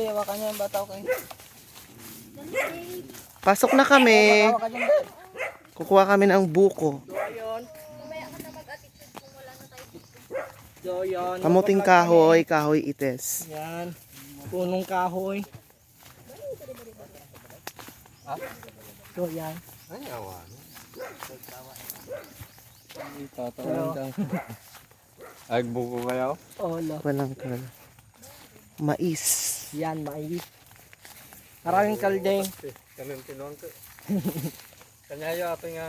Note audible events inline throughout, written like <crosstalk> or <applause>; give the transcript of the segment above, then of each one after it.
Dito, hawakan niya yung bata ko kayo. Pasok na kami. Kukuha kami ng buko. Kamuting kahoy, kahoy ites. Yan. Punong kahoy. So, yan. Ay, awa. Pero- Ay, buko kayo? Olo. Walang kal. Mais. Yan, mais. Maraming kaldeng. Kanang tinuang ko. Kanya yung ating nga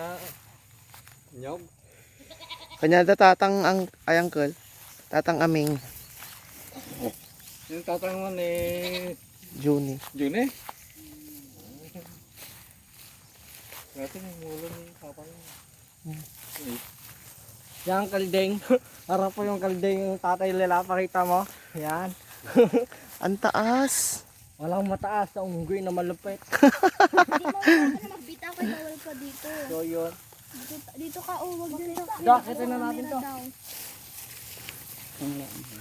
nyog. Kanya da tatang ang ay uncle. Tatang aming Yung tatang mo ni Juni. June. Natin yung ulo ni Papa niya. Yan, kaldeng. <laughs> Harap po yung kaldeng yung tatay nila. Pakita mo. Yan. <laughs> Ang taas. Walang mataas na unggoy na malupit. <laughs> Hindi mo ano magbitaw kay bawal ka dito. So, yun. Dito, dito ka oh, wag dito. Gakitin na natin to.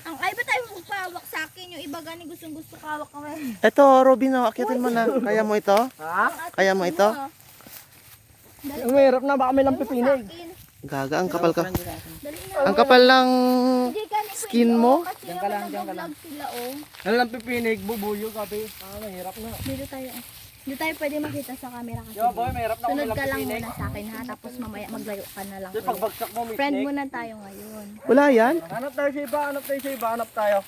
Ang ay ba tayo magpawak sa akin? Yung iba gani gustong gusto kawak ka rin. Ito, Robin, oh, akyatin mo na. Kaya mo ito? Ha? Kaya mo ito? Mahirap na. Baka may lampipinig. Gaga, ang kapal ka. Ang kapal lang Hindi skin mo. Diyan ka lang, diyan ka lang. oh. Ano lampipinig? Bubuyo kape. Ah, mahirap na. Dito tayo. oh. Dito tayo pwede makita sa camera kasi. Yo, boy, mahirap na Sunod ka lang muna sa akin ha, tapos mamaya maglayo ka na lang. Di, pagbagsak mo, Friend muna tayo ngayon. Wala yan? Hanap tayo sa iba, hanap tayo sa iba, hanap tayo.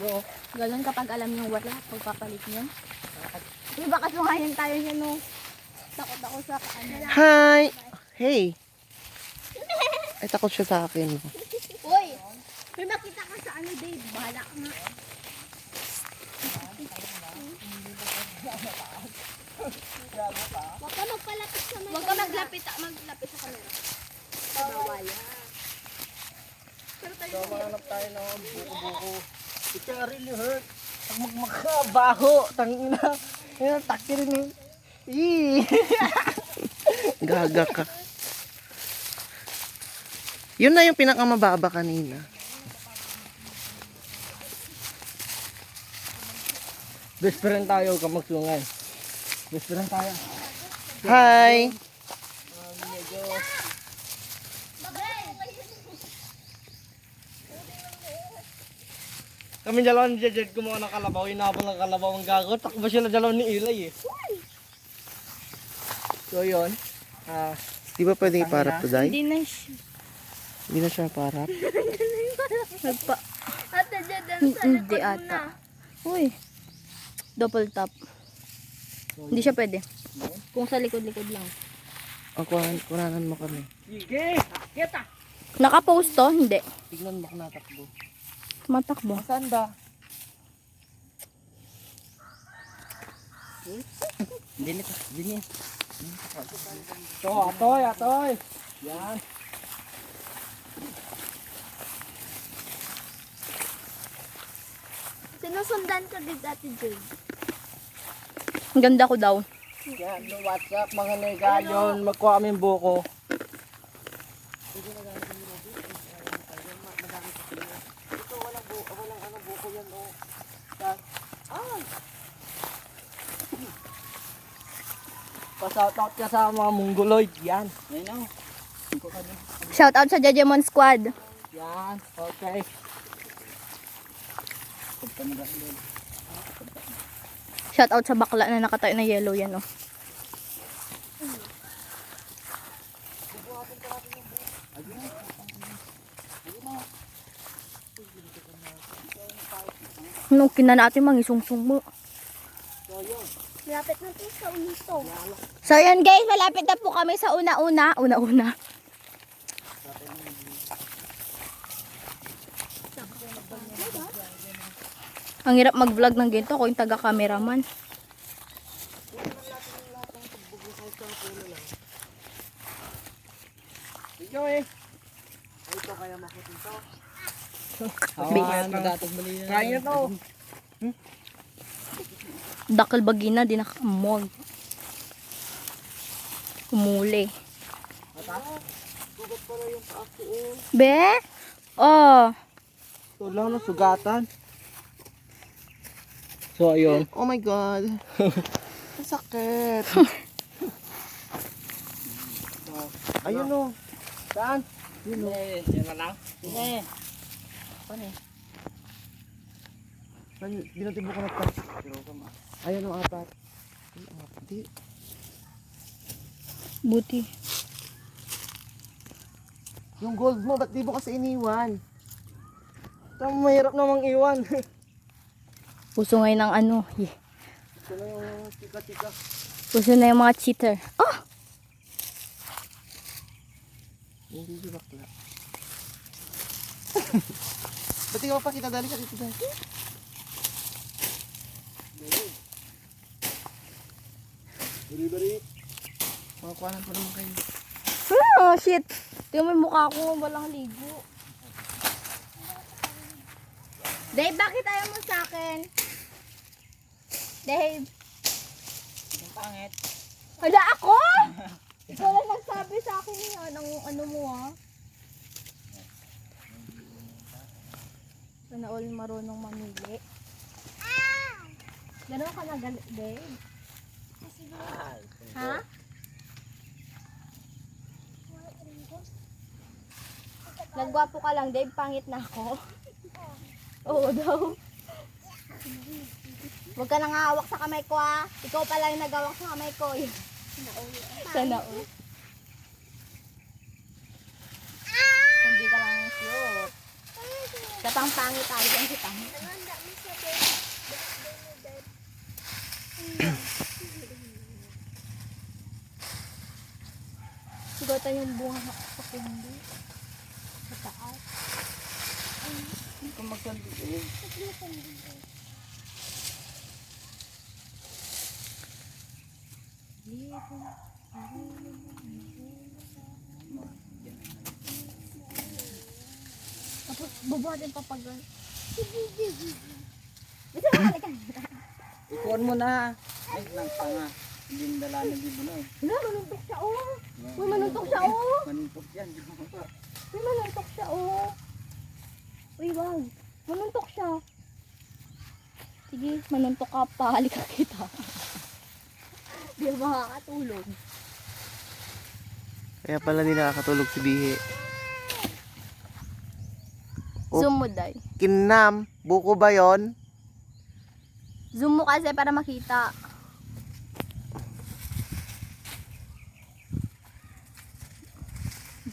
Yo. Ganun kapag alam yung wala, pagpapalit niyo. Uy, baka sungayin tayo niya no. Takot ako sa ano. Hi! Hey! Ay, takot siya sa akin. Uy! May makita ka sa ano, Dave. Bahala ka nga. Huwag ka magpalapit sa mga. Huwag ka maglapit, maglapit sa camera. Bawal. So, hanap tayo ng buko-buko. It can really hurt. Pag magmakabaho, tangina. Yan, takti rin eh. Gaga ka. Yun na yung pinakamababa kanina. Best friend tayo, kamagsungay. Best friend tayo. Hi! Kami dalawa ni Jejed kumuha ng kalabaw, inabang ng kalabaw ang gago. Takbo sila dalawa ni Ilay eh. So yun. Ah, Di ba pwede iparap to, Day? Hindi na siya. Hindi na siya parap. Nagpa... Ate, dyan sa Hindi ata. Uy. Double tap. Hindi siya pwede. Kung sa likod-likod lang. Ang kuhan, kuhanan mo kami. sige! Kita! Nakapost to? Hindi. Tignan mo kung natakbo. Tumatakbo. Saan ba? Hindi nito. Hindi Ito, atoy, atoy. Yan. Sinusundan ka din Ate Jade. Ang ganda ko daw. Yan, no WhatsApp, mga nega, yun. Magkuha kami buko. Pasoutout ka sa mga mongoloid. Yan. Yan o. Shout out sa Jajemon Squad. Yan. Okay. Shout out sa bakla na nakatayo na yellow yan oh. Nung kina natin mangisungsung mo. Malapit na to sa unito. So yan guys, malapit na po kami sa una-una. Una-una. Ang hirap mag-vlog ng ganito ako yung taga-cameraman. Ikaw eh. Ito kaya na. Kaya to. Dakal bagina, di nakamog. Umuli. Be? Oh. Ito lang na sugatan. So, ayun. Oh my God. <laughs> Ang sakit. <laughs> Ayun oh. Saan? Yun o. Yan na lang. Sige. Ay, Dinatibo ko na pa. Ayun oh, apat. Ay, apat. Di. Buti. Yung gold mo, ba't di mo kasi iniwan? Ito, mahirap namang iwan. <laughs> Puso ngayon ng ano. Yeah. Ito na yung tika-tika. Puso na yung mga cheater. Oh! Hindi si bakla. Ba't di ka mapakita? Dali ka dito dali. Bari-bari. Makakuhanan pa naman kayo. Oh, shit. Tingnan mo yung mukha ko. Walang ligo. Dave, bakit ayaw mo sa akin? Dave. Ang pangit. Hala ako? <laughs> Ikaw lang nagsabi sa akin yan. Ang ano mo ah. Sana all marunong mamili. Ganun ka na, gal- Dave? Ha? Nagwapo ka lang, Dave. Pangit na ako. <laughs> Oo daw. Huwag ka nang hawak sa kamay ko ah. Ikaw pala yung nagawak sa kamay ko. eh. <laughs> Sana all. Hindi ka lang cute. Katang pangit tayo ang kitang. Sugatan yung bunga sa kundi. Sa taas. Kung magkandi eh. Tapos bubuhatin pa pag... Bisa mo halika. Ikuan mo na. Ay, lang tanga. Hindi mo dala na bibo na eh. Wala, manuntok siya oh. Uy, manuntok siya oh. Manuntok yan. Uy, manuntok siya oh. Uy, wag. Manuntok siya. Sige, manuntok ka pa. Halika kita. Di ba makakatulog? Kaya pala hindi nakakatulog si Bihi. Oh. Zoom mo, Day. Kinam, buko ba yon? Zoom mo kasi para makita.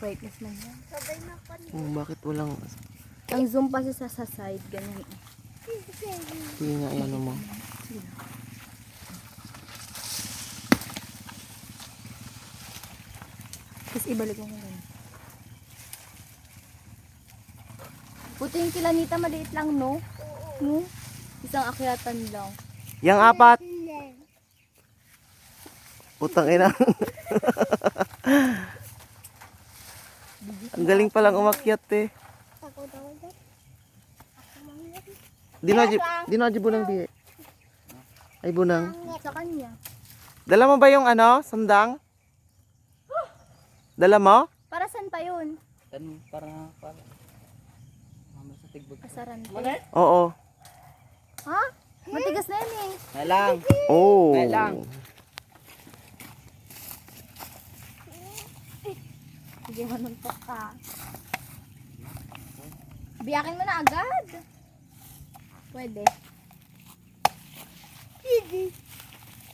Brightness lang yan. Oh, bakit walang... Ang zoom pa siya sa, sa side, ganyan. Hindi nga yan mo. Tapos ibalik mo ngayon. Puti yung kila Nita, maliit lang, no? No? Isang akyatan lang. Yang apat. Putang ina. Ang galing palang umakyat eh. Dinaji, dinaji bunang bihi. Ay bunang. Sa kanya. Dala mo ba yung ano, sandang? Dala mo? Para saan pa yun? Tan para para. Mama sa tigbog. Asaran. Oo. Ha? Matigas na yan eh. Na lang. Oh. Ay lang. Sige, manuntok ka. Biyakin mo na agad. Pwede.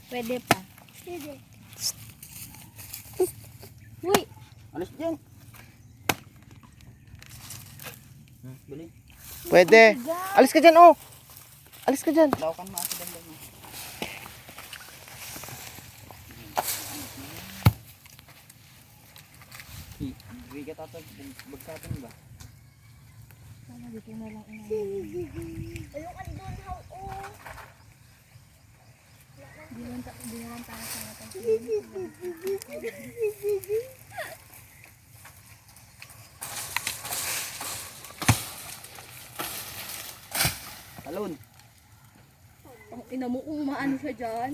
Pwede pa. Uy! Alis dyan. Hmm, bili. Pwede. Alis ka dyan, oh. Alis ka dyan. Lawakan mo ako mo. Hindi ka tatag bagkatan ba? Dito na lang ina. Di lang ta- di lang tayo sa natin. Talon. Ang ina maano siya dyan.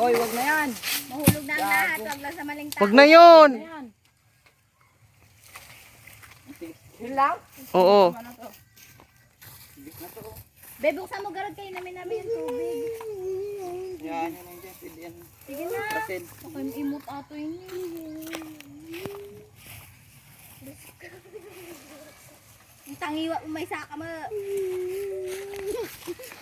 Oy, wag na yan. Mahulog na ang lahat. Huwag lang sa maling tao. Wag na yun. Yun lang? Oo. Be, buksan mo garad kayo namin namin yung tubig. Yan, yan, yan. Sige na. Ako yung imot ato yun. Ang tangiwa mo may saka mo. <laughs>